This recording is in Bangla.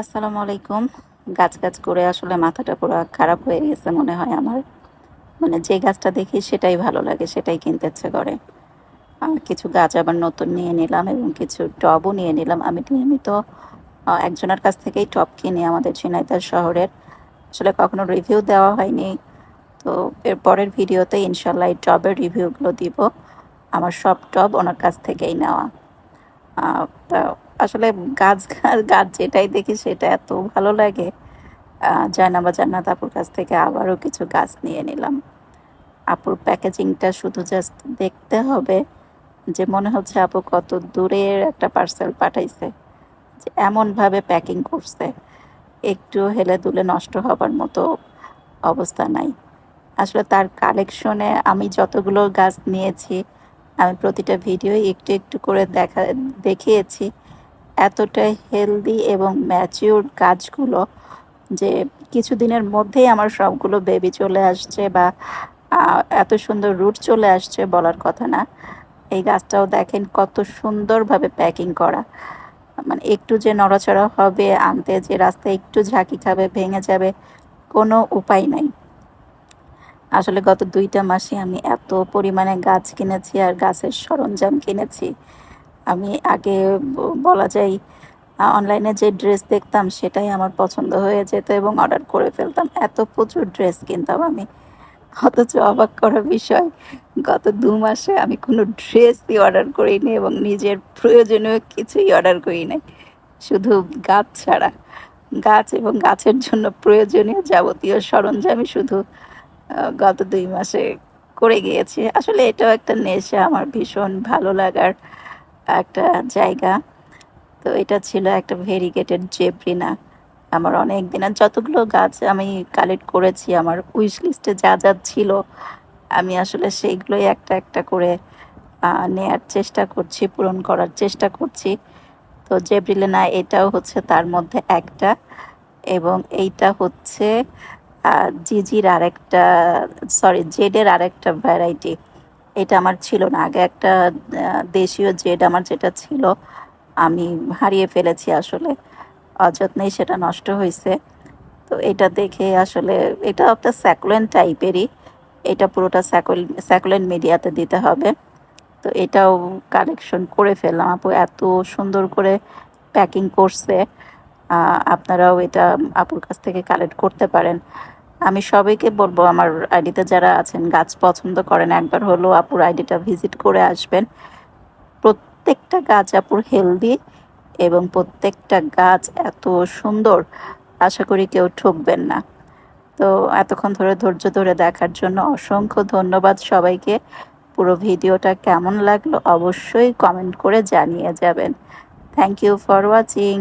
আসসালামু আলাইকুম। গাছ গাছ করে আসলে মাথাটা পুরো খারাপ হয়ে গেছে মনে হয় আমার। মানে যে গাছটা দেখি সেটাই ভালো লাগে, সেটাই কিনতে ইচ্ছে করে। আর কিছু গাছ আবার নতুন নিয়ে নিলাম এবং কিছু টবও নিয়ে নিলাম। আমি নিয়মিত একজনের কাছ থেকেই টব কিনি আমাদের ঝিনাইদহ শহরের। আসলে কখনো রিভিউ দেওয়া হয়নি। তো এর পরের ভিডিওতে ইনশাল্লাহ এই টবের রিভিউগুলো দিব। আমার সব টব ওনার কাছ থেকেই নেওয়া। আসলে গাছ গাছ যেটাই দেখি সেটা এত ভালো লাগে। আহ, জায়নাবা জান্নাত আপুর কাছ থেকে আবারও কিছু গাছ নিয়ে নিলাম। আপুর প্যাকেজিংটা শুধু জাস্ট দেখতে হবে যে মনে হচ্ছে আপু কত দূরের একটা পার্সেল পাঠাইছে যে এমনভাবে প্যাকিং করছে। একটু হেলে দুলে নষ্ট হবার মতো অবস্থা নাই। আসলে তার কালেকশনে আমি যতগুলো গাছ নিয়েছি আমি প্রতিটা ভিডিও একটু একটু করে দেখা দেখিয়েছি। এতটা হেলদি এবং ম্যাচিউর গাছগুলো যে কিছুদিনের মধ্যেই আমার সবগুলো বেবি চলে আসছে বা এত সুন্দর রুট চলে আসছে বলার কথা না। এই গাছটাও দেখেন কত সুন্দরভাবে প্যাকিং করা। মানে একটু যে নড়াচড়া হবে, আনতে যে রাস্তায় একটু ঝাঁকি খাবে, ভেঙে যাবে, কোনো উপায় নাই। আসলে গত দুইটা মাসে আমি এত পরিমাণে গাছ কিনেছি আর গাছের সরঞ্জাম কিনেছি। আমি আগে বলা যায় অনলাইনে যে ড্রেস দেখতাম সেটাই আমার পছন্দ হয়ে যেত এবং অর্ডার করে ফেলতাম। এত প্রচুর ড্রেস কিনতাম আমি। অথচ অবাক করার বিষয়, গত দু মাসে আমি কোনো ড্রেসই অর্ডার করিনি এবং নিজের প্রয়োজনীয় কিছুই অর্ডার করি নাই শুধু গাছ ছাড়া। গাছ এবং গাছের জন্য প্রয়োজনীয় যাবতীয় সরঞ্জামই শুধু গত দুই মাসে করে গিয়েছি। আসলে এটাও একটা নেশা, আমার ভীষণ ভালো লাগার একটা জায়গা। তো এটা ছিল একটা ভেরিগেটেড জেব্রিনা। আমার অনেক দিনের যতগুলো গাছ আমি কালেক্ট করেছি, আমার উইশ লিস্টে যা যা ছিল, আমি আসলে সেইগুলোই একটা একটা করে নেয়ার চেষ্টা করছি, পূরণ করার চেষ্টা করছি। তো জেব্রিলেনা এটাও হচ্ছে তার মধ্যে একটা এবং এইটা হচ্ছে জিজির আরেকটা সরি জেডের আরেকটা ভ্যারাইটি এটা আমার ছিল না। আগে একটা দেশীয় জেড আমার যেটা ছিল, আমি হারিয়ে ফেলেছি আসলে। অযত্নেই সেটা নষ্ট হয়েছে তো এটা দেখে আসলে এটা একটা স্যাকুলেন টাইপেরই। এটা পুরোটা স্যাকুল স্যাকুলেন মিডিয়াতে দিতে হবে। তো এটাও কালেকশন করে ফেললাম। আপু এত সুন্দর করে প্যাকিং করছে। আপনারাও এটা আপুর কাছ থেকে কালেক্ট করতে পারেন। আমি সবাইকে বলব, আমার আইডিতে যারা আছেন, গাছ পছন্দ করেন, একবার হলো আপুর আইডিটা ভিজিট করে আসবেন। প্রত্যেকটা গাছ আপুর হেলদি এবং প্রত্যেকটা গাছ এত সুন্দর, আশা করি কেউ ঠকবেন না। তো এতক্ষণ ধরে ধৈর্য ধরে দেখার জন্য অসংখ্য ধন্যবাদ সবাইকে। পুরো ভিডিওটা কেমন লাগল অবশ্যই কমেন্ট করে জানিয়ে যাবেন। Thank you for watching